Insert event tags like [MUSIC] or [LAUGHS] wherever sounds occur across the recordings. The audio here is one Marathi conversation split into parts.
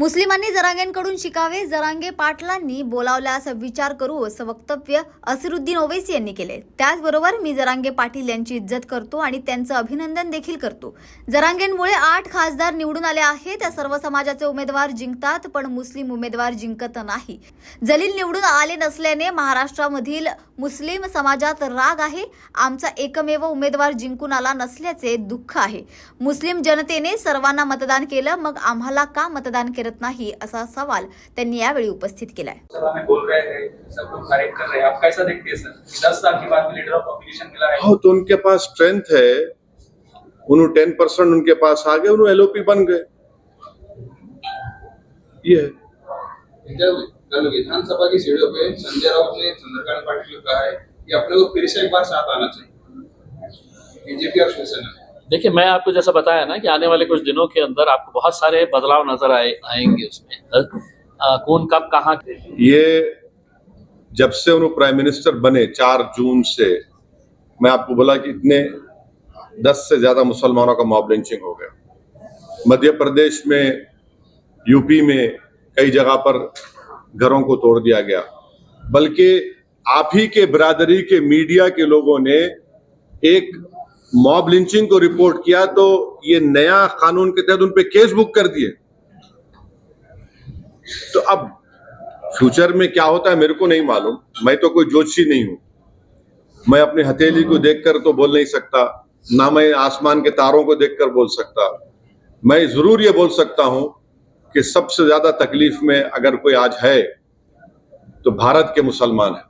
मुस्लिमांनी जरांगेंकडून शिकावे. जरांगे पाटलांनी बोलावल्यास विचार करू असं वक्तव्य असिरुद्दीन ओवैसी यांनी केले त्याचबरोबर मी जरांगे पाटील यांची इज्जत करतो आणि त्यांचं अभिनंदन देखील करतो. जरांगेंमुळे आठ खासदार निवडून आले आहेत. त्या सर्व समाजाचे उमेदवार जिंकतात पण मुस्लिम उमेदवार जिंकत नाही. जलील निवडून आले नसल्याने महाराष्ट्रामधील मुस्लिम समाजात राग आहे. आमचा एकमेव उमेदवार जिंकून आला नसल्याचे दुःख आहे. मुस्लिम जनतेने सर्वांना मतदान केलं मग आम्हाला का मतदान केलं करत नाही असा सवाल त्यांनी यावेळी उपस्थित केलाय. सभा में बोल रहे थे सब लोग करेक्ट कर रहे हैं। आप कैसा देखते हैं सर? दस साल के बाद भी लीडर ऑफ ऑपोजिशन मिला है हाँ तो उनके पास स्ट्रेंथ है। उन्होंने टेन परसेंट उनके पास आ गए उन्होंने एलओपी बन गए। ये है। कल विधानसभा की सीढ़ियों पे संजय राउत ने चंद्रकांत पाटिल को कहा है कि अपने को फिर से एक बार साथ आना चाहिए। बीजेपी और शिवसेना। देखिए मैं आपको जैसा बताया ना कि आने वाले कुछ दिनों के अंदर आपको बहुत सारे बदलाव नज़र आए आएँगे उसमें। अ, कौन कब कहाँ? ये जब से उन्होंने प्राइम मिनिस्टर बने चार जून से मैं आपको बोला कि इतने दस से ज़्यादा मुसलमानों का मॉब लिंचिंग हो गया। मध्य प्रदेश में यूपी में कई जगह पर घरों को तोड़ दिया गया। बल्कि आप ही के बिरादरी के मीडिया के लोगों ने एक मॉब लिंचिंग को रिपोर्ट किया तो ये नया कानून के तहत उन पे केस बुक कर दिए। तो अब फ्यूचर में क्या होता है मेरे को नहीं मालूम। मैं तो कोई ज्योतिषी नहीं हूँ। मैं अपनी हथेली को देखकर तो बोल नहीं सकता, ना मैं आसमान के तारों को देखकर बोल सकता। मैं ज़रूर ये बोल सकता हूँ कि सबसे ज़्यादा तकलीफ़ में अगर कोई आज है तो भारत के मुसलमान है।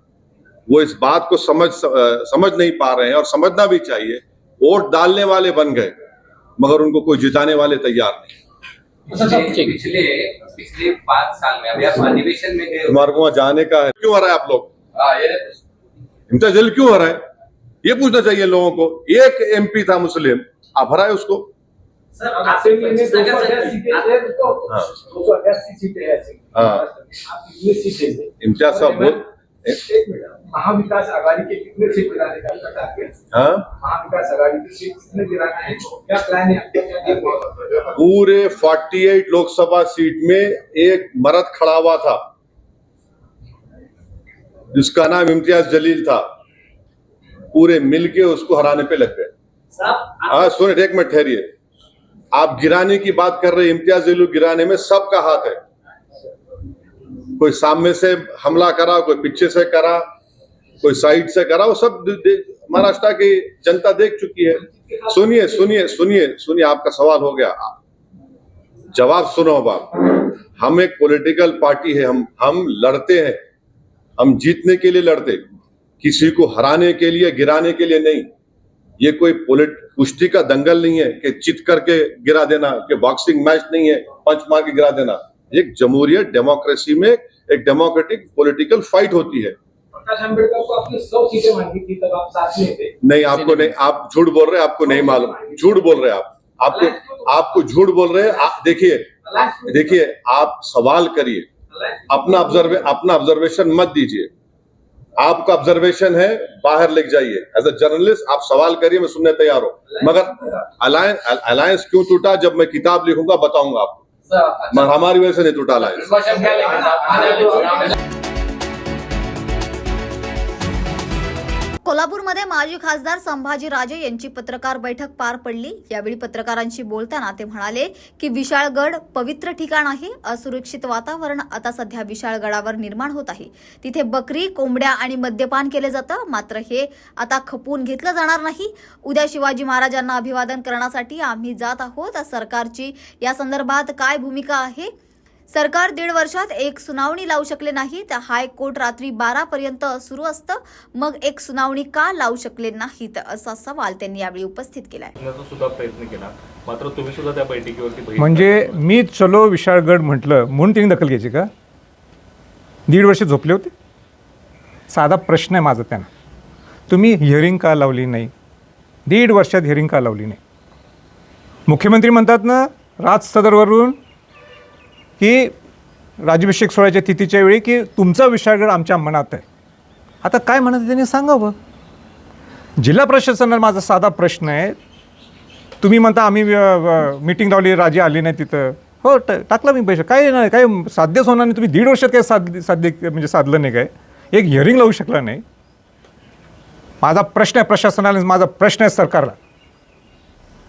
वो इस बात को समझ समझ नहीं पा रहे हैं और समझना भी चाहिए वोट डालने वाले बन गए मगर उनको कोई जिताने वाले तैयार नहीं पिछले पिछले पिछले पाँच साल में अभी आप अधिवेशन में गए हो। तुम्हारे को वहां जाने का है क्यों आ रहा है आप लोग हाँ, ये इम्तियाज जलील क्यों हरा है ये पूछना चाहिए लोगों को एक एमपी था मुस्लिम आप हराए उसको सर असेंबली में दो सौ अठासी सीटें हाँ। हैं तो हाँ। दो सौ अठासी सीटें हैं असेंबली में। हाँ। आप कितने सीटें हैं इम्तियाज साहब बोल एक मिनट महाविकास आघाड़ी के कितने सीट दिलाने का हाँ? महाविकास आघाड़ी की सीट कितने दिलाना है? क्या प्लान है है? पूरे 48 लोकसभा सीट में एक मर्द खड़ा हुआ था जिसका नाम इम्तियाज़ जलील था। पूरे मिलके उसको हराने पे लग गए। हाँ सुने एक मिनट ठहरिए। आप गिराने की बात कर रहे इम्तियाज़ जलील गिराने में सबका हाथ है। कोई सामने से हमला करा, कोई पीछे से करा, कोई साइड से करा, वो सब महाराष्ट्र की जनता देख चुकी है। सुनिए सुनिए सुनिए सुनिए, आपका सवाल हो गया। जवाब सुनो अब आप। हम एक पॉलिटिकल पार्टी है, हम हम लड़ते हैं। हम जीतने के लिए लड़ते किसी को हराने के लिए, गिराने के लिए नहीं। ये कोई पोलिट कुश्ती का दंगल नहीं है कि चित करके गिरा देना, कि बॉक्सिंग मैच नहीं है पंच मार के गिरा देना। एक जमहूरियत डेमोक्रेसी में एक डेमोक्रेटिक पॉलिटिकल फाइट होती है। नहीं आपको नहीं आप झूठ बोल रहे हैं आपको नहीं मालूम। झूठ बोल रहे हैं आप। आपको आपको झूठ बोल रहे हैं आप- देखिए देखिए आप सवाल करिए। अपना ऑब्जर्वे अपना ऑब्जर्वेशन मत दीजिए। आपका ऑब्जर्वेशन है बाहर लेके जाइए। एज अ जर्नलिस्ट आप सवाल करिए मैं सुनने तैयार हूँ। मगर [LAUGHS] अलायंस अलायंस क्यों टूटा? जब मैं किताब लिखूँगा बताऊँगा आपको। हमारी वजह से नहीं टूटा कोल्हापूरमध्ये माजी खासदार संभाजी राजे यांची पत्रकार बैठक पार पडली. यावेळी पत्रकारांशी बोलताना ते म्हणाले की विशाळगड पवित्र ठिकाण आहे. असुरक्षित वातावरण आता सध्या विशाळगडावर निर्माण होत आहे. तिथे बकरी कोंबड्या आणि मद्यपान केले जातं. मात्र हे आता खपवून घेतलं जाणार नाही. उद्या शिवाजी महाराजांना अभिवादन करण्यासाठी आम्ही जात आहोत. सरकारची या संदर्भात काय भूमिका आहे? सरकार दीड वर्षात एक सुनावणी लावू शकले नाही तर हायकोर्ट रात्री बारा पर्यंत सुरू असतं. मग एक सुनावणी का लावू शकले नाहीत असा सवाल त्यांनी यावेळी उपस्थित केलाय. करण्याचा सुद्धा प्रयत्न केला. मात्र तुम्ही सुद्धा त्या बैठकीवरती बहिष्कार म्हणजे. मी चलो विशाळगड म्हटलं म्हणून तिने दखल घ्यायची का? दीड वर्ष झोपले होते? साधा प्रश्न आहे माझा त्यांना. तुम्ही हिअरिंग का लावली नाही? दीड वर्षात हिअरिंग का लावली नाही? मुख्यमंत्री म्हणतात ना राज सदरवरून की राज्याभिषेक सोहळ्याच्या तिथीच्या वेळी की तुमचा विशाळगड आमच्या मनात आहे. आता काय म्हणत त्यांनी सांगावं? जिल्हा प्रशासनाला माझा साधा प्रश्न आहे. तुम्ही म्हणता आम्ही मीटिंग लावली राजे आली नाही तिथं. हो ट टाकला मी पैसे. काय नाही काय साध्यच होणार नाही? तुम्ही दीड वर्षात काय साध साध्य म्हणजे साधलं नाही काय? एक हिअरिंग लावू शकला नाही. माझा प्रश्न आहे प्रशासनाला माझा प्रश्न आहे सरकारला.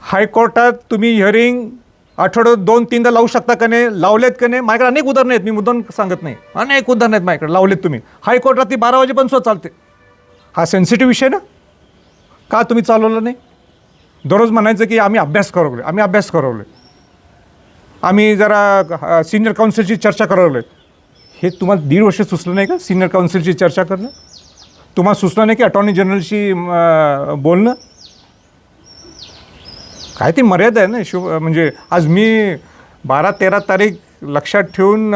हायकोर्टात तुम्ही हिअरिंग आठवड्यात दोन तीनदा लावू शकता का नाही? लावलेत का नाही? माझ्याकडे अनेक उदाहरणं आहेत मी मुद्दाम सांगत नाही. अनेक उदाहरणं आहेत माझ्याकडे लावलेत तुम्ही. हायकोर्ट रात्री बारा वाजेपर्यंत सुद्धा चालते. हा सेन्सिटिव्ह विषय ना? का तुम्ही चालवलं नाही? दररोज म्हणायचं की आम्ही अभ्यास करवले आम्ही अभ्यास करवले आम्ही जरा सिनियर काउन्सिलची चर्चा करवले हे तुम्हाला दीड वर्ष सुचलं नाही का सिनियर काउन्सिलची चर्चा करणं? तुम्हाला सुचलं नाही की अटॉर्नी जनरलशी बोलणं? काय ती मर्यादा आहे ना शिव म्हणजे आज मी बारा तेरा तारीख लक्षात ठेवून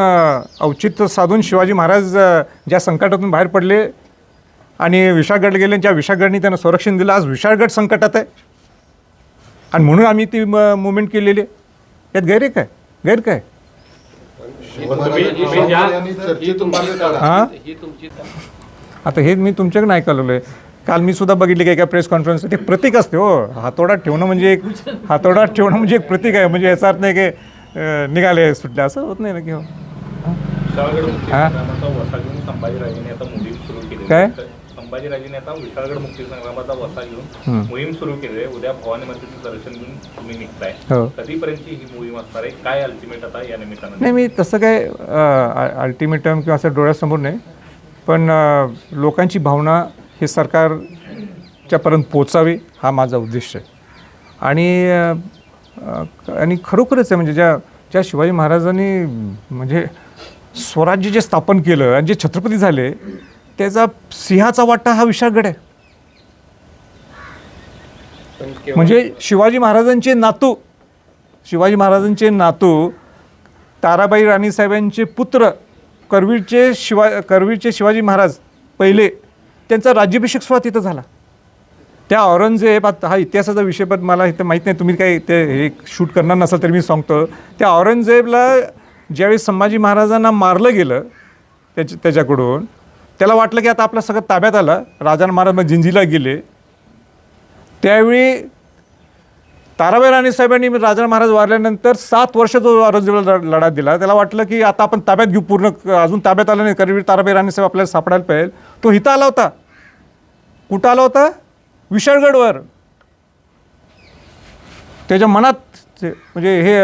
औचित्य साधून शिवाजी महाराज ज्या संकटातून बाहेर पडले आणि विशाळगड गेले ज्या विशाळगडनी त्यांना संरक्षण दिलं आज विशाळगड संकटात आहे. आणि म्हणून आम्ही ती मुवमेंट केलेली आहे. यात गैर आहे काय? गैर काय हां? आता हे मी तुमच्याकडे नाही कळवलं आहे काल मी सुद्धा बघितले की एका प्रेस कॉन्फरन्स ते प्रतीक असते हो. हातोडात ठेवणं म्हणजे एक हातोडात ठेवणं म्हणजे एक प्रतीक आहे. म्हणजे याचा अर्थ नाही की निघाले सुटले. असं होत नाही ना की हो? हा? काय? संभाजीराजेने आता विशाळगड मुक्ती संग्रामाचा वसा घेऊन हं. मोहीम सुरू केली. आहे उद्या भवानी मातेचं दर्शन घेऊन तुम्ही निघताय. हो. कधीपर्यंतची ही मोहीम असणार आहे? काय अल्टिमेट आता या निमित्तानं? नाही मी तसं काय अल्टिमेटम किंवा असं डोळ्यासमोर नाही. पण लोकांची भावना हे सरकारच्यापर्यंत पोचावे हा माझा उद्देश आहे. आणि आणि खरोखरच आहे म्हणजे ज्या ज्या शिवाजी महाराजांनी म्हणजे स्वराज्य जे स्थापन केलं आणि जे छत्रपती झाले त्याचा सिंहाचा वाटा हा विशाळगड आहे. म्हणजे शिवाजी महाराजांचे नातू शिवाजी महाराजांचे नातू ताराबाई राणीसाहेबांचे पुत्र करवीरचे शिवा करवीरचे शिवाजी महाराज पहिले त्यांचा राज्याभिषेक सुद्धा तिथं झाला. त्या औरंगजेब आता हा इतिहासाचा विषय पण मला इथं माहीत नाही तुम्ही काही ते हे शूट करणार नसाल तरी मी सांगतो. त्या औरंगजेबला ज्यावेळी संभाजी महाराजांना मारलं गेलं त्याच्या त्याच्याकडून त्याला वाटलं की आता आपलं सगळं ताब्यात आलं. राजा महाराज मग जिंजीला गेले. त्यावेळी ताराबाई राणीसाहेबांनी राजा महाराज वारल्यानंतर सात वर्ष जो औरंगजेबाला लढ- लढा दिला त्याला वाटलं की आता आपण ताब्यात घेऊ पूर्ण अजून ताब्यात आलं नाही करवीर ताराबाई राणीसाहेब आपल्याला सापडायला पाहिजे. तो इथं आला होता. कुठं आला होता? विशाळगडवर. त्याच्या मनात ते- म्हणजे हे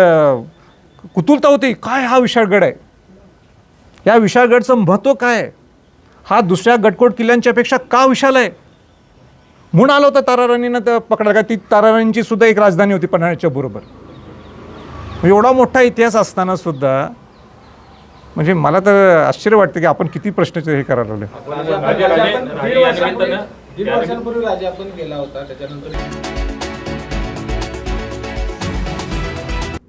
कुतुलता होती काय हा विशाळगड आहे? या विशाळगडचं महत्त्व काय हा दुसऱ्या गडकोट किल्ल्यांच्यापेक्षा का विशाल आहे? म्हणून आलं होतं ताराराणीनं तर पकडायला का ती ताराराणींची सुद्धा एक राजधानी होती पन्हाळ्याच्या बरोबर एवढा मोठा इतिहास असताना सुद्धा म्हणजे मला तर आश्चर्य वाटतं की आपण किती प्रश्नाचे हे करायला लागलो दीड वर्षांपूर्वी राजा आपण गेला होता त्याच्यानंतर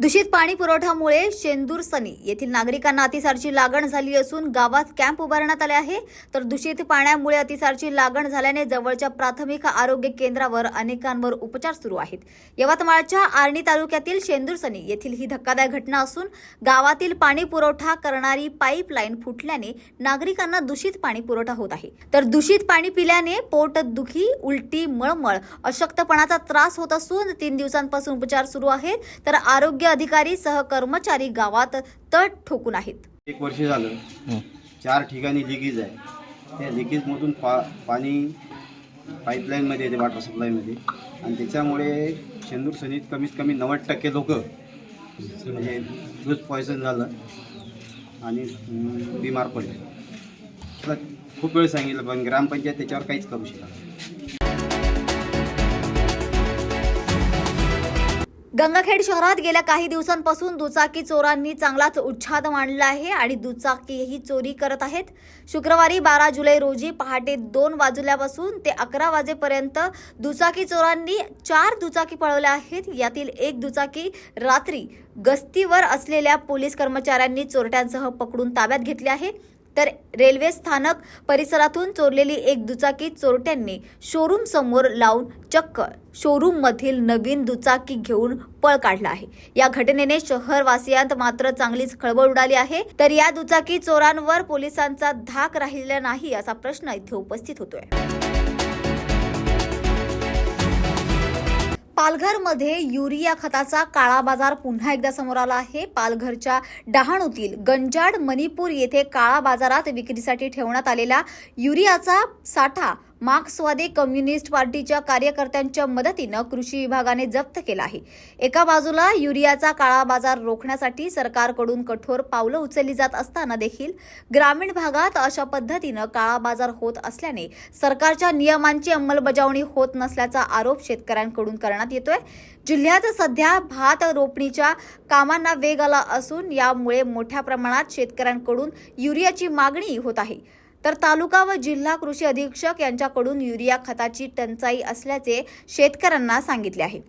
दूषित पाणी पुरवठ्यामुळे शेंदूर सनी येथील नागरिकांना अतिसारची लागण झाली असून गावात कॅम्प उभारण्यात आले आहे. तर दूषित पाण्यामुळे अतिसारची लागण झाल्याने जवळच्या प्राथमिक आरोग्य केंद्रावर अनेकांवर उपचार सुरू आहेत. यवतमाळच्या आर्णी तालुक्यातील शेंदूर सनी येथील ही धक्कादायक घटना असून गावातील पाणी पुरवठा करणारी पाईपलाईन फुटल्याने नागरिकांना दूषित पाणी पुरवठा होत आहे. तर दूषित पाणी पिल्याने पोट दुखी उलटी मळमळ अशक्तपणाचा त्रास होत असून तीन दिवसांपासून उपचार सुरू आहेत. तर आरोग्य अधिकारी सह कर्मचारी गावात तट ठोकून आहेत. एक वर्ष झालं. चार ठिकाणी लिकेज आहे. त्या लिकेजमधून पा पाणी पाईपलाईनमध्ये येते वॉटर सप्लायमध्ये आणि त्याच्यामुळे शेंदूर सनीत कमीत कमी नव्वद टक्के लोक म्हणजे लूज पॉयझन झालं आणि बिमार पडले. खूप वेळ सांगितलं पण ग्रामपंचायत त्याच्यावर काहीच करू शकत गंगाखेड शहरात गेल्या काही दिवसांपासून दुचाकी चोरांनी चांगलाच उच्छाद मांडला आहे आणि दुचाकीही चोरी करत आहेत. शुक्रवारी बारा जुलै रोजी पहाटे दोन वाजल्यापासून ते अकरा वाजेपर्यंत दुचाकी चोरांनी चार दुचाकी पळवल्या आहेत. यातील एक दुचाकी रात्री गस्तीवर असलेल्या पोलीस कर्मचाऱ्यांनी चोरट्यांसह पकडून ताब्यात घेतली आहे. तर रेल्वे स्थानक परिसरातून चोरलेली एक दुचाकी चोरट्यांनी शोरूम समोर लावून चक्क शोरूम मधील नवीन दुचाकी घेऊन पळ काढला आहे. या घटनेने शहरवासियांत मात्र चांगलीच खळबळ उडाली आहे. तर या दुचाकी चोरांवर पोलिसांचा धाक राहिलेला नाही असा प्रश्न इथे उपस्थित होतोय. पालघरमध्ये युरिया खताचा काळा बाजार पुन्हा एकदा समोर आला आहे. पालघरच्या डहाणूतील गंजाड मणिपूर येथे काळा बाजारात विक्रीसाठी ठेवण्यात आलेला युरियाचा साठा मार्क्सवादी कम्युनिस्ट पार्टीच्या कार्यकर्त्यांच्या मदतीनं कृषी विभागाने जप्त केला आहे. एका बाजूला युरियाचा काळा बाजार रोखण्यासाठी सरकारकडून कठोर पावलं उचलली जात असताना देखील ग्रामीण भागात अशा पद्धतीनं काळा बाजार होत असल्याने सरकारच्या नियमांची अंमलबजावणी होत नसल्याचा आरोप शेतकऱ्यांकडून करण्यात येतोय. जिल्ह्यात सध्या भात रोपणीच्या कामांना वेग आला असून यामुळे मोठ्या प्रमाणात शेतकऱ्यांकडून युरियाची मागणी होत आहे. तर तालुका व जिल्हा कृषी अधीक्षक यांच्याकडून युरिया खताची टंचाई असल्याचे शेतकऱ्यांना सांगितले आहे.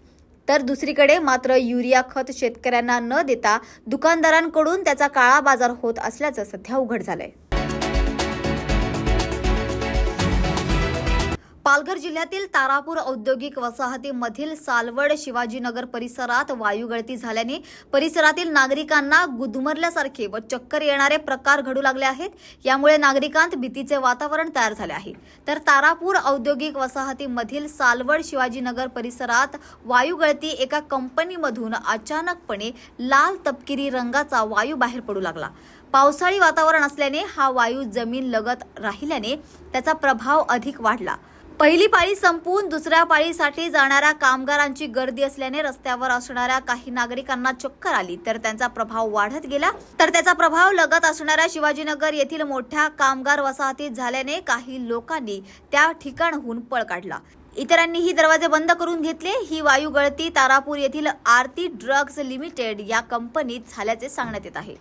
तर दुसरीकडे मात्र युरिया खत शेतकऱ्यांना न देता दुकानदारांकडून त्याचा काळा बाजार होत असल्याचं सध्या उघड झालंय. पालघर जिल्ह्यातील तारापूर औद्योगिक वसाहतीमधील सालवड शिवाजीनगर परिसरात वायू गळती झाल्याने परिसरातील नागरिकांना गुदमरल्यासारखे व चक्कर येणारे प्रकार घडू लागले आहेत. यामुळे नागरिकांत भीतीचे वातावरण तयार झाले आहे. तर तारापूर औद्योगिक वसाहतीमधील सालवड शिवाजीनगर परिसरात वायू गळती एका कंपनीमधून अचानकपणे लाल तपकिरी रंगाचा वायू बाहेर पडू लागला. पावसाळी वातावरण असल्याने हा वायू जमीन लगत राहिल्याने त्याचा प्रभाव अधिक वाढला. पहिली पाळी संपून दुसऱ्या पाळीसाठी जाणाऱ्या कामगारांची गर्दी असल्याने रस्त्यावर असणाऱ्या काही नागरिकांना चक्कर आली. तर त्यांचा प्रभाव वाढत गेला. तर त्याचा प्रभाव लगत असणाऱ्या शिवाजीनगर येथील मोठ्या कामगार वसाहतीत झाल्याने काही लोकांनी त्या ठिकाणहून पळ काढला. इतरांनीही दरवाजे बंद करून घेतले. ही वायू गळती तारापूर येथील आरती ड्रग्ज लिमिटेड या कंपनीत झाल्याचे सांगण्यात येत आहे.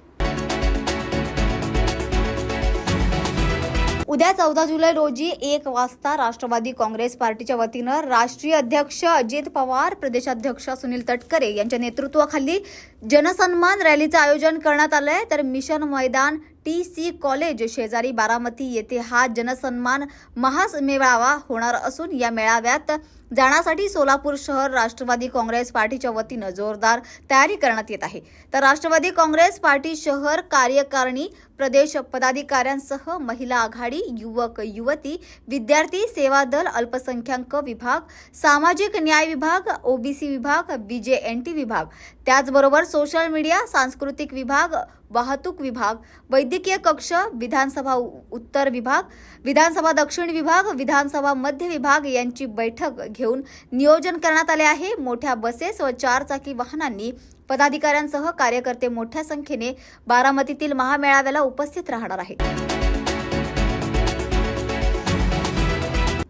उद्या चौदा जुलै रोजी एक वाजता राष्ट्रवादी काँग्रेस पार्टीच्या वतीनं राष्ट्रीय अध्यक्ष अजित पवार प्रदेशाध्यक्ष सुनील तटकरे यांच्या नेतृत्वाखाली जनसन्मान रॅलीचं आयोजन करण्यात आलंय. तर मिशन मैदान टी सी कॉलेज शेजारी बारामती येथे हा जनसन्मान महामेळावा होणार असून या मेळाव्यात जाण्यासाठी सोलापूर शहर राष्ट्रवादी काँग्रेस पार्टीच्या वतीनं जोरदार तयारी करण्यात येत आहे. तर राष्ट्रवादी काँग्रेस पार्टी शहर कार्यकारिणी प्रदेश पदाधिकाऱ्यांसह महिला आघाडी युवक युवती विद्यार्थी सेवा दल अल्पसंख्याक विभाग सामाजिक न्याय विभाग ओबीसी विभाग बीजेएनटी विभाग. त्याचबरोबर सोशल मीडिया सांस्कृतिक विभाग वाहतूक विभाग वैद्यकीय कक्ष विधानसभा उ- उत्तर विभाग विधानसभा दक्षिण विभाग विधानसभा मध्य विभाग यांची बैठक घेऊन नियोजन करण्यात आले आहे. मोठ्या बसेस व चारचाकी वाहनांनी पदाधिकाऱ्यांसह कार्यकर्ते मोठ्या संख्येने बारामतीतील महामेळाव्याला उपस्थित राहणार आहेत.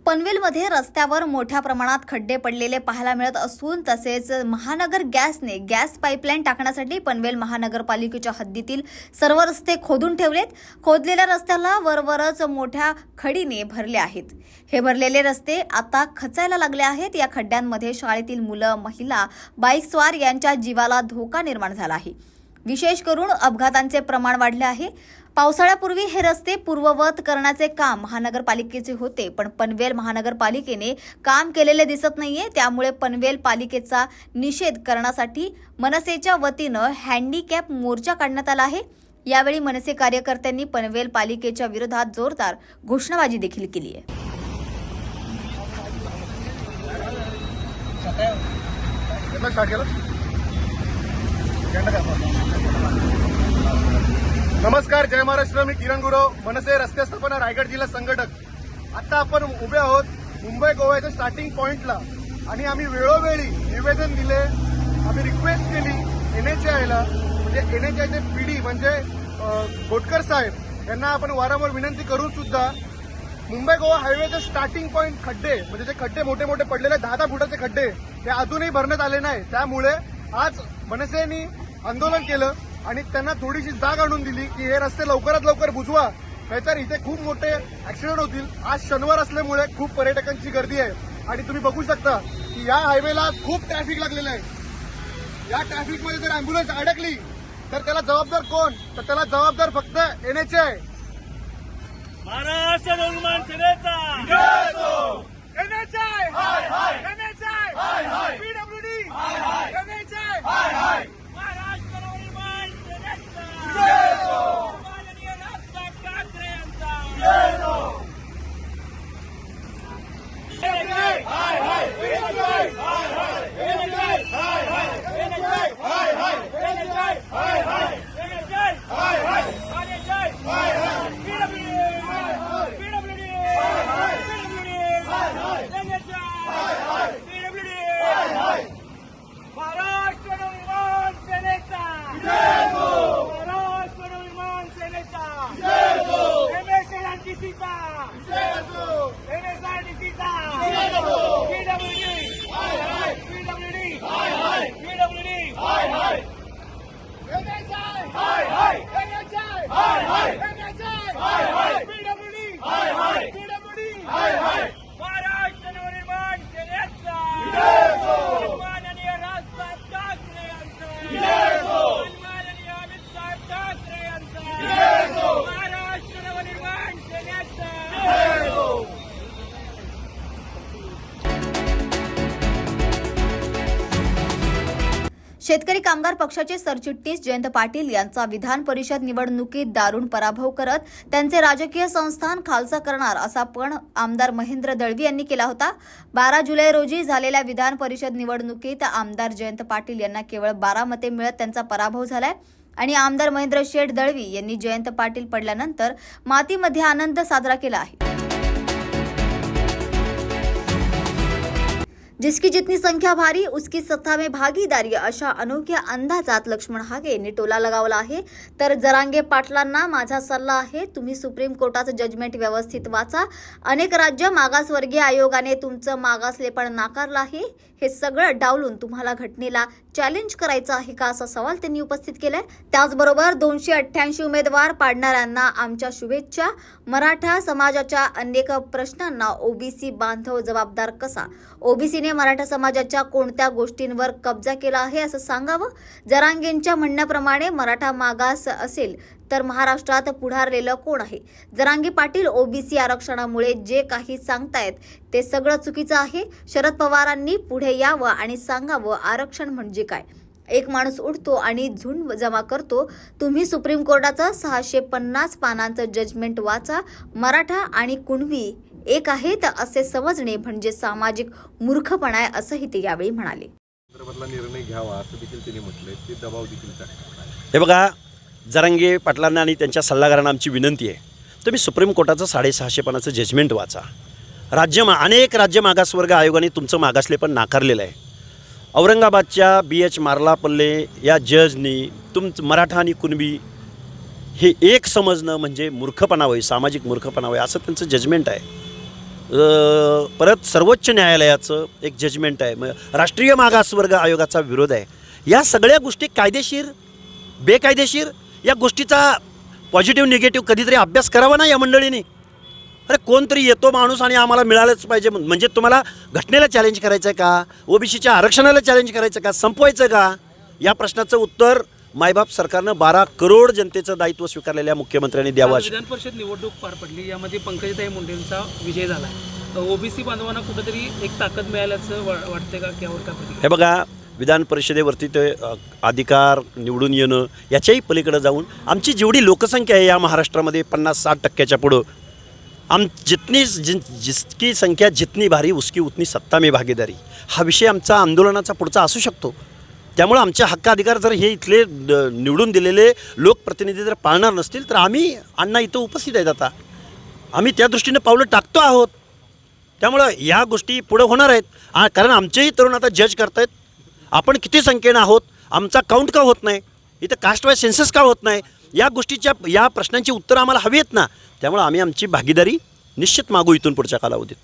पनवेलमध्ये रस्त्यावर मोठ्या प्रमाणात खड्डे पडलेले पाहायला मिळत असून तसेच महानगर गॅसने गॅस पाईपलाईन टाकण्यासाठी पनवेल महानगरपालिकेच्या हद्दीतील सर्व रस्ते खोदून ठेवलेत. खोदलेल्या रस्त्याला वरवरच मोठ्या खडीने भरले आहेत. हे भरलेले रस्ते आता खचायला लागले आहेत. या खड्ड्यांमध्ये शाळेतील मुलं महिला बाईक स्वार यांच्या जीवाला धोका निर्माण झाला आहे. विशेष करून अपघातांचे प्रमाण वाढले आहे. पावसाळ्यापूर्वी हे रस्ते पूर्ववत करण्याचे काम महानगरपालिकेचे होते पण पनवेल महानगरपालिकेने काम केलेले दिसत नाहीये. त्यामुळे पनवेल पालिकेचा निषेध करण्यासाठी मनसेच्या वतीनं हँडिकॅप मोर्चा काढण्यात आला आहे. यावेळी मनसे कार्यकर्त्यांनी पनवेल पालिकेच्या विरोधात जोरदार घोषणाबाजी देखील केली आहे. नमस्कार जय महाराष्ट्र. मी किरण गुरव. मनसे रस्ते स्थापना रायगड जिल्हा संघटक. आता आपण उभे आहोत मुंबई गोव्याच्या स्टार्टिंग पॉइंटला आणि आम्ही वेळोवेळी निवेदन दिले आम्ही रिक्वेस्ट केली एनएचआयला म्हणजे एनएचआयचे पीडी म्हणजे खोटकर साहेब यांना आपण वारंवार विनंती करून सुद्धा. मुंबई गोवा हायवेचे स्टार्टिंग पॉईंट खड्डे म्हणजे जे खड्डे मोठे मोठे पडलेले दहा दहा फुटाचे खड्डे हे अजूनही भरण्यात आले नाही. त्यामुळे आज मनसेनी आंदोलन केलं आणि त्यांना थोडीशी जाग आणून दिली की हे रस्ते लवकरात लवकर बुजवा. नाहीतर इथे खूप मोठे ऍक्सिडेंट होतील. आज शनिवार असल्यामुळे खूप पर्यटकांची गर्दी आहे. आणि तुम्ही बघू शकता की या हायवेला खूप ट्रॅफिक लागलेलं आहे. या ट्रॅफिकमध्ये जर अँब्युलन्स अडकली तर त्याला जबाबदार कोण? तर त्याला जबाबदार फक्त एनएचए आहे. महाराष्ट्र सेनेचा. पीडब्ल्यूडी एनएचआय महाराष्ट्र निर्माण सेनेचा माननीय राजनाथ कामगार पक्षाचे सरचिटणीस जयंत पाटील यांचा विधान परिषद निवडणुकीत दारुण पराभव करत त्यांचे राजकीय संस्थान खालसा करणार असा पण आमदार महेंद्र दळवी यांनी केला होता. बारा जुलै रोजी झालेल्या विधान परिषद निवडणुकीत आमदार जयंत पाटील यांना केवळ बारा मते मिळत त्यांचा पराभव झालाय. आणि आमदार महेंद्र शेठ दळवी यांनी जयंत पाटील पडल्यानंतर मातीमध्ये आनंद साजरा केला आहे. जिसकी जितनी संख्या भारी उसकी सत्ता में भागीदारी। अशा अनोख्या अंदाजात लक्ष्मण हागे यांनी टोला लगावला आहे। तर जरांगे पाटलांना माझा सल्ला आहे तुम्ही सुप्रीम कोर्टाचं जजमेंट व्यवस्थित वाचा. अनेक राज्य मागासवर्गीय आयोगाने तुमचं मागासलेपण नाकारलं आहे. हे सगळं डावलून तुम्हाला घटनेला चॅलेंज करायचं आहे का असा सवाल त्यांनी उपस्थित केलाय. त्याचबरोबर दोनशे अठ्ठ्याऐंशी उमेदवार पाडणाऱ्यांना आमच्या शुभेच्छा. मराठा समाजाच्या अनेक प्रश्नांना ओबीसी बांधव जबाबदार कसा? ओबीसीने मराठा समाजाच्या कोणत्या गोष्टींवर कब्जा केला आहे असं सांगावं? जरांगेंच्या म्हणण्याप्रमाणे मराठा मागास असेल तर महाराष्ट्रात पुढारलेलं कोण आहे? जरांगी पाटील ओबीसी आरक्षणामुळे जे काही सांगतायत ते सगळं चुकीचं आहे. शरद पवारांनी पुढे यावं आणि सांगावं आरक्षण म्हणजे काय? एक माणूस उठतो आणि झुंड जमा करतो. तुम्ही सुप्रीम कोर्टाचं सहाशे पन्नास पानांचं जजमेंट वाचा. मराठा आणि कुणबी एक आहेत असे समजणे म्हणजे सामाजिक मूर्खपणा आहे असंही ते यावेळी म्हणाले. निर्णय घ्यावा असं देखील त्यांनी म्हटलंय. ते दबाव देखील हे बघा जरांगे पाटलांना आणि त्यांच्या सल्लागारांना आमची विनंती आहे. तुम्ही सुप्रीम कोर्टाचं साडेसहाशेपणाचं जजमेंट वाचा. राज्य मा अनेक राज्य मागासवर्ग आयोगाने तुमचं मागासले पण नाकारलेलं आहे. औरंगाबादच्या बी एच मार्लापल्ले या जजनी तुम मराठा आणि कुणबी हे एक समजणं म्हणजे मूर्खपणा होय सामाजिक मूर्खपणा होय असं त्यांचं जजमेंट आहे. परत सर्वोच्च न्यायालयाचं एक जजमेंट आहे. मग राष्ट्रीय मागासवर्ग आयोगाचा विरोध आहे. या सगळ्या गोष्टी कायदेशीर? बेकायदेशीर? या गोष्टीचा पॉझिटिव्ह निगेटिव्ह कधीतरी अभ्यास करावा ना या मंडळीने? अरे कोणतरी येतो माणूस आणि आम्हाला मिळालंच पाहिजे म्हण- म्हणजे तुम्हाला घटनेला चॅलेंज करायचं आहे का ओबीसीच्या आरक्षणाला चॅलेंज करायचं का? संपवायचं का? या प्रश्नाचं उत्तर मायबाप सरकारनं बारा करोड जनतेचं दायित्व स्वीकारलेल्या मुख्यमंत्र्यांनी द्यावं विधान परिषद निवडणूक पार पडली. यामध्ये पंकजताई मुंडेंचा विजय झाला. ओबीसी बांधवांना कुठेतरी एक ताकद मिळाल्याचं वाटतंय का? की यावर प्रतिक्रिया? हे बघा विधान परिषदेवरती ते अधिकार निवडून येणं याच्याही पलीकडे जाऊन आमची जेवढी लोकसंख्या आहे या महाराष्ट्रामध्ये पन्नास साठ टक्क्याच्या पुढं आम जितनी जि जितकी संख्या जितनी भारी उसकी उतनी सत्ता में भागीदारी. हा विषय आमचा आंदोलनाचा पुढचा असू शकतो. त्यामुळं आमच्या हक्क अधिकार जर हे इथले द- निवडून दिलेले लोकप्रतिनिधी जर पाळणार नसतील तर आम्ही अण्णा इथं उपस्थित आहेत आता. आम्ही त्या दृष्टीनं पावलं टाकतो आहोत. त्यामुळं या गोष्टी पुढं होणार आहेत. कारण आमचेही तरुण आता जज करतायत. आपण किती संख्येनं आहोत? आमचा काउंट का होत नाही? इथं कास्ट वाय सेन्सस का होत नाही? या गोष्टीच्या या प्रश्नांची उत्तरं आम्हाला हवी आहेत ना? त्यामुळे आम्ही आमची भागीदारी निश्चित मागू इथून पुढच्या कालावधीत.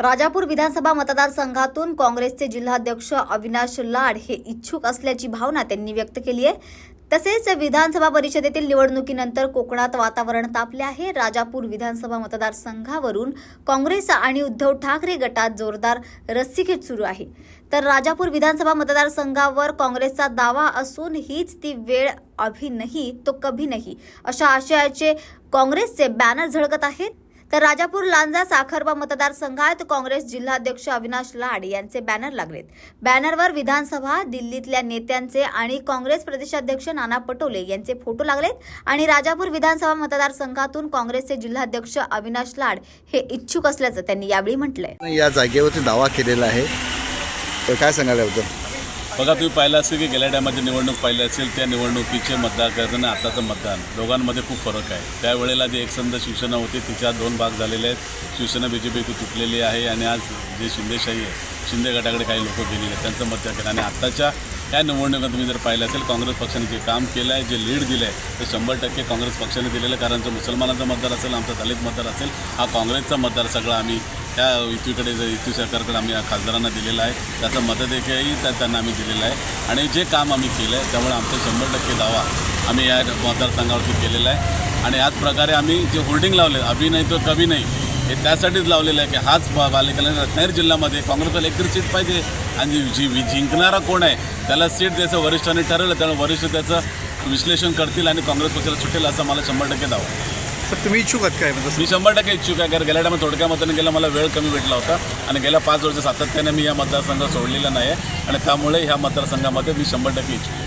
राजापूर विधानसभा मतदारसंघातून काँग्रेसचे जिल्हाध्यक्ष अविनाश लाड हे इच्छुक असल्याची भावना त्यांनी व्यक्त केली आहे. तसेच विधानसभा परिषदेतील निवडणुकीनंतर कोकणात वातावरण तापले आहे. राजापूर विधानसभा मतदारसंघावरून काँग्रेस आणि उद्धव ठाकरे गटात जोरदार रस्सीखेच सुरू आहे. तर राजापूर विधानसभा मतदारसंघावर काँग्रेसचा दावा असून हीच ती वेळ अभी नाही तो कभी नाही. अशा आशयाचे काँग्रेसचे बॅनर झळकत आहेत. तर राजापूर लांजा साखरबा मतदारसंघात काँग्रेस जिल्हाध्यक्ष अविनाश लाड यांचे बॅनर लागलेत. बॅनरवर विधानसभा दिल्लीतल्या नेत्यांचे आणि काँग्रेस प्रदेशाध्यक्ष नाना पटोले यांचे फोटो लागलेत आणि राजापूर विधानसभा मतदारसंघातून काँग्रेसचे जिल्हाध्यक्ष अविनाश लाड हे इच्छुक असल्याचं त्यांनी यावेळी म्हटलंय. या जागेवरती दावा केलेला आहे. तर काय सांगायला होतं बघा तुम्ही पाहिलं असेल की गेल्या टायमाची निवडणूक पाहिली असेल त्या निवडणुकीचे मतदार करताना आताचं मतदान दोघांमध्ये खूप फरक आहे. त्यावेळेला जी एकसंध शिवसेना होती तिच्या दोन भाग झालेले आहेत. शिवसेना बी जे पी तुटलेली आहे आणि आज जे शिंदेशाही आहे शिंदे गटाकडे काही लोक गेलेले आहेत. त्यांचं मतदान केलं आणि आत्ताच्या या निवडणुका तुम्ही जर पाहिलं असेल काँग्रेस पक्षाने जे काम केलं आहे जे लीड दिलं आहे ते शंभर टक्के काँग्रेस पक्षाने दिलेलं आहे. कारण जो मुसलमानांचा मतदार असेल आमचा दलित मतदार असेल हा काँग्रेसचा मतदार सगळा आम्ही त्या युतीकडे जर युती सरकारकडे आम्ही खासदारांना दिलेला आहे. त्याचा मतदेखीलही त्या त्यांना आम्ही दिलेला आहे. आणि जे काम आम्ही केलं आहे त्यामुळे आमचा शंभर टक्के दावा आम्ही या मतदारसंघावरती केलेला आहे. आणि याच प्रकारे आम्ही जे होल्डिंग लावले अभि नाही तो कभी नाही हे त्यासाठीच लावलेलं आहे की हाच बा- बालेकिल्ला रत्नागिरी जिल्ह्यामध्ये काँग्रेसला एक तरी सीट पाहिजे. आणि जी जिंकणारा कोण आहे त्याला सीट द्यायचं वरिष्ठांनी ठरवलं त्यामुळे वरिष्ठ त्याचं विश्लेषण करतील आणि काँग्रेस पक्षाला सुटेल असा मला शंभर टक्के दावा. तर तुम्ही इच्छुक आहात काय? म्हणजे मी शंभर टक्के इच्छुक आहे कारण गेल्या टायमा थोडक्या मताने गेला मला वेळ कमी भेटला होता. आणि गेल्या पाच वर्ष सातत्याने मी या मतदारसंघ सोडलेला नाही आहे आणि त्यामुळे ह्या मतदारसंघामध्ये मी शंभर टक्के इच्छुक आहे.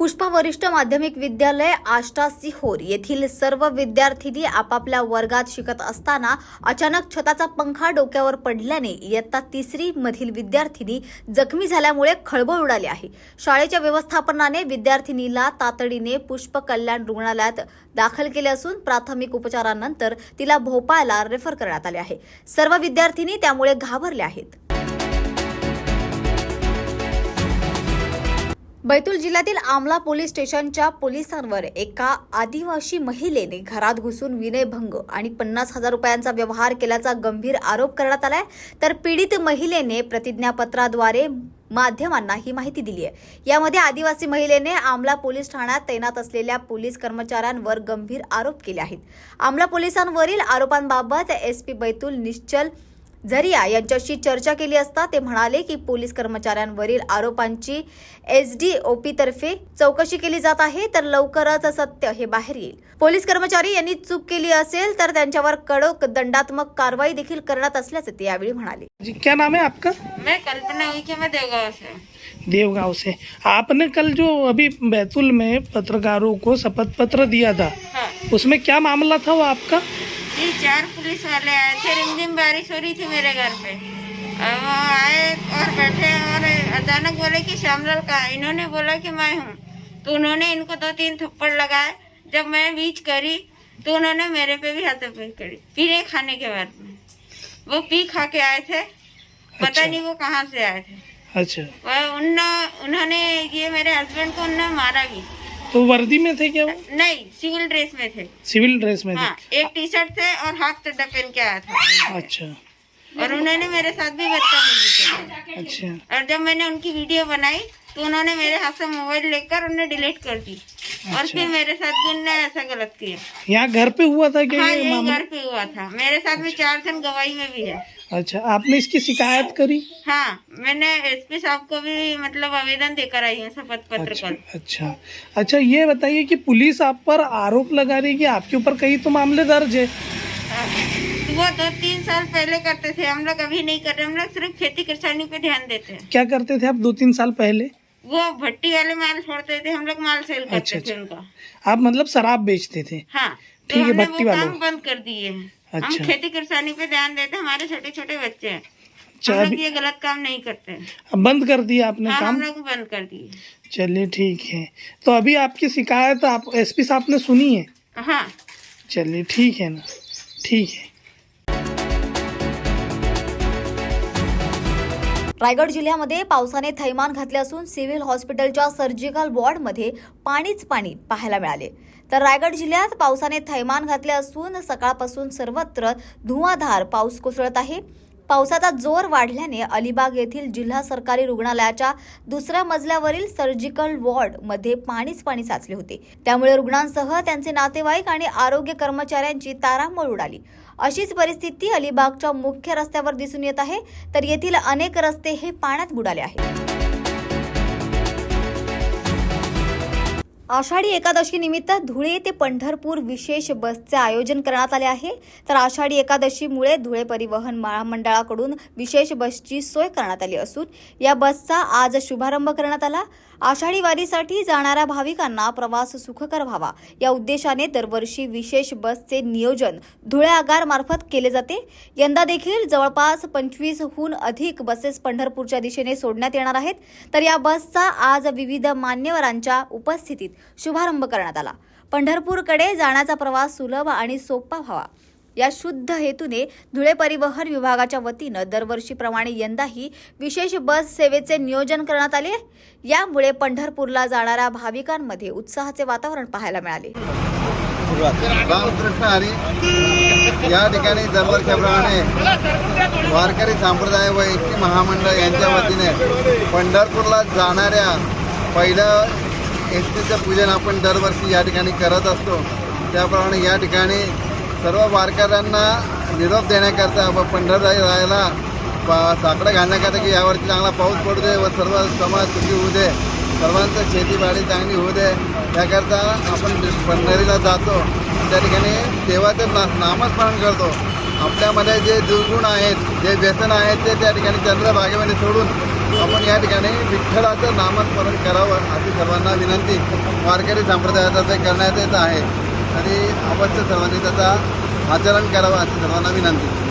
पुष्पा वरिष्ठ माध्यमिक विद्यालय आष्टा सिहोर येथील सर्व विद्यार्थिनी आपापल्या वर्गात शिकत असताना अचानक छताचा पंखा डोक्यावर पडल्याने इयत्ता तिसरी मधील विद्यार्थिनी जखमी झाल्यामुळे खळबळ उडाली आहे. शाळेच्या व्यवस्थापनाने विद्यार्थिनीला तातडीने पुष्प कल्याण रुग्णालयात दाखल केले असून प्राथमिक उपचारानंतर तिला भोपाळला रेफर करण्यात आले आहे. सर्व विद्यार्थिनी त्यामुळे घाबरल्या आहेत. बैतूल जिल्ह्यातील आमला पोलीस स्टेशनच्या पोलिसांवर एका आदिवासी महिलेने घरात घुसून विनयभंग आणि पन्नास हजार रुपयांचा व्यवहार केल्याचा गंभीर आरोप करण्यात आलाय. तर पीडित महिलेने प्रतिज्ञापत्राद्वारे माध्यमांना ही माहिती दिली आहे. यामध्ये आदिवासी महिलेने आमला पोलीस ठाण्यात तैनात असलेल्या पोलीस कर्मचाऱ्यांवर गंभीर आरोप केले आहेत. आमला पोलिसांवरील आरोपांबाबत एस पी बैतूल निश्चल झरिया यांच्याशी चर्चा केली असता ते म्हणाले की पोलीस कर्मचाऱ्यांवरील आरोपांची एस डी तर्फे चौकशी केली जात आहे तर लवकरच सत्य हे बाहेर येईल. पोलीस कर्मचारी यांनी चूक केली असेल तर त्यांच्यावर कडक दंडात्मक कारवाई देखील करण्यात असल्याचे ते यावेळी म्हणाले. जी क्या नाम है आपका? मैं कल्पना हुई कि मैं देवगांव से. हूँ। देवगांव से. आपने कल जो अभी बैतूल में पत्रकारों को शपथ पत्र दिया था हाँ। उसमें क्या मामला था वो आपका? जी चार पुलिस वाले आए थे रिमझिम बारिश हो रही थी मेरे घर पे। और वो आए और बैठे और अचानक बोले कि श्यामलाल है? इन्होंने बोला कि मैं हूँ। तो उन्होंने इनको दो तीन थप्पड़ लगाए। जब मैं बीच करी तो उन्होंने मेरे पे भी हाथापाई करी पीने खाने के बाद में। वो पी खा के आए थे। पता अच्छा। नहीं वो कहाँ से आए थे। अच्छा। वह उन्होंने ये मेरे हस्बैंड को उन्होंने मारा भी। तो वर्दी में थे क्या वो? नहीं सिविल ड्रेस में थे। सिविल ड्रेस में हाँ थे एक टी शर्ट थे और हाफ़ चड्डा पहन के आया था। अच्छा। और उन्होंने मेरे साथ भी बदतमीजी की। अच्छा। और जब मैंने उनकी वीडियो बनाई तो उन्होंने मेरे हाथ से मोबाइल लेकर उन्हें डिलीट कर दी। अच्छा। और। फिर मेरे साथ भी उन्होंने ऐसा गलत किया। यहाँ घर पे हुआ था क्या हाँ घर पे हुआ था। मेरे साथ अच्छा। में चार जन गवाही में भी है। अच्छा आपने इसकी शिकायत करी? हाँ मैंने एसपी साहब को भी मतलब आवेदन देकर आई हूँ शपथ पत्र अच्छा पर अच्छा। अच्छा ये बताइए कि पुलिस आप पर आरोप लगा रही है कि आपके ऊपर कई तो मामले दर्ज है? वो दो तीन साल पहले करते थे हम लोग अभी नहीं कर रहे हम लोग सिर्फ़ खेती किसानी पे ध्यान देते हैं। क्या करते थे आप दो तीन साल पहले? वो भट्टी वाले माल छोड़ते थे हम लोग माल सेल करते अच्छा, थे अच्छा। उनका। आप मतलब शराब बेचते थे? हाँ ठीक तो है, हमने भट्टी वाले। बंद कर दिए हैं। हम अच्छा। खेती किसानी पे ध्यान देते हैं हमारे छोटे छोटे बच्चे हैं। अच्छा, हम लोग अभी- ये गलत काम नहीं करते। हैं अब बंद कर दिया आपने हाँ काम? हम लोग बंद कर दिए। चलिए ठीक है। तो अभी आपकी शिकायत आप एसपी साहब ने सुनी है? हाँ। चलिए ठीक है ना। ठीक है। रायगड जिल्ह्यामध्ये पावसाने थैमान घातले असून सिव्हिल हॉस्पिटलच्या सर्जिकल वॉर्डमध्ये पाणीच पाणी पाहायला मिळाले. तर रायगड जिल्ह्यात पावसाने थैमान घातले असून सकाळपासून सर्वत्र धुवाधार पाऊस कोसळत आहे. पावसाचा जोर वाढल्याने अलिबाग येथील जिल्हा सरकारी रुग्णालयाच्या दुसऱ्या मजल्यावरील सर्जिकल वॉर्डमध्ये पाणीच पाणी साचले होते. त्यामुळे रुग्णांसह त्यांचे नातेवाईक आणि आरोग्य कर्मचाऱ्यांची तारांबळ उडाली. अशीच परिस्थिती अलिबागच्या मुख्य रस्त्यावर दिसून येत आहे. तर येथील अनेक रस्ते हे पाण्यात बुडाले आहेत. आषाढी एकादशी निमित्त धुळे ते पंढरपूर विशेष बसचे आयोजन करण्यात आले आहे. तर आषाढी एकादशीमुळे धुळे परिवहन महामंडळाकडून विशेष बसची सोय करण्यात आली असून या बसचा आज शुभारंभ करण्यात आला. आषाढी वारीसाठी जाणाऱ्या भाविकांना प्रवास सुखकर व्हावा. या उद्देशाने दरवर्षी विशेष बसचे नियोजन धुळे आगार मार्फत केले जाते. यंदा देखील जवळपास पंचवीसहून अधिक बसेस पंढरपूरच्या दिशेने सोडण्यात येणार आहेत. तर या बसचा आज विविध मान्यवरांच्या उपस्थितीत शुभारंभ करण्यात आला. पंढरपूरकडे जाण्याचा प्रवास सुलभ आणि सोपा व्हावा. या शुद्ध हेतूने धुळे परिवहन विभागाच्या वतीनं दरवर्षीप्रमाणे यंदाही विशेष बस सेवेचे नियोजन करण्यात आले यामुळे पंढरपूरला जाणाऱ्या भाविकांमध्ये उत्साहाचे वातावरण पाहायला मिळाले. या ठिकाणी दरवर्षाप्रमाणे वारकरी संप्रदाय व एस महामंडळ यांच्या वतीने पंढरपूरला जाणाऱ्या पहिलं एस टीचं पूजन आपण दरवर्षी या ठिकाणी करत असतो. त्याप्रमाणे या ठिकाणी सर्व वारकऱ्यांना निरोप देण्याकरता व पंढरपूर राहायला पा साकडं घालण्याकरता की यावरती चांगला पाऊस पडू दे व सर्व समाज सुखी होऊ दे. सर्वांचं शेतीबाडी चांगली होऊ दे. त्याकरता आपण पंढरीला जातो. त्या ठिकाणी देवाचं ना नामस्मरण करतो. आपल्यामध्ये जे दुर्गुण आहेत जे व्यसन आहेत ते त्या ठिकाणी चंद्रभागेमध्ये सोडून आपण या ठिकाणी विठ्ठलाचं नामस्मरण करावं अशी सर्वांना विनंती. वारकरी संप्रदायातर्फे करण्यात येत आहे. आणि अवश्य सर्वांनी त्याचा आचरण करावं अशी सर्वांना विनंती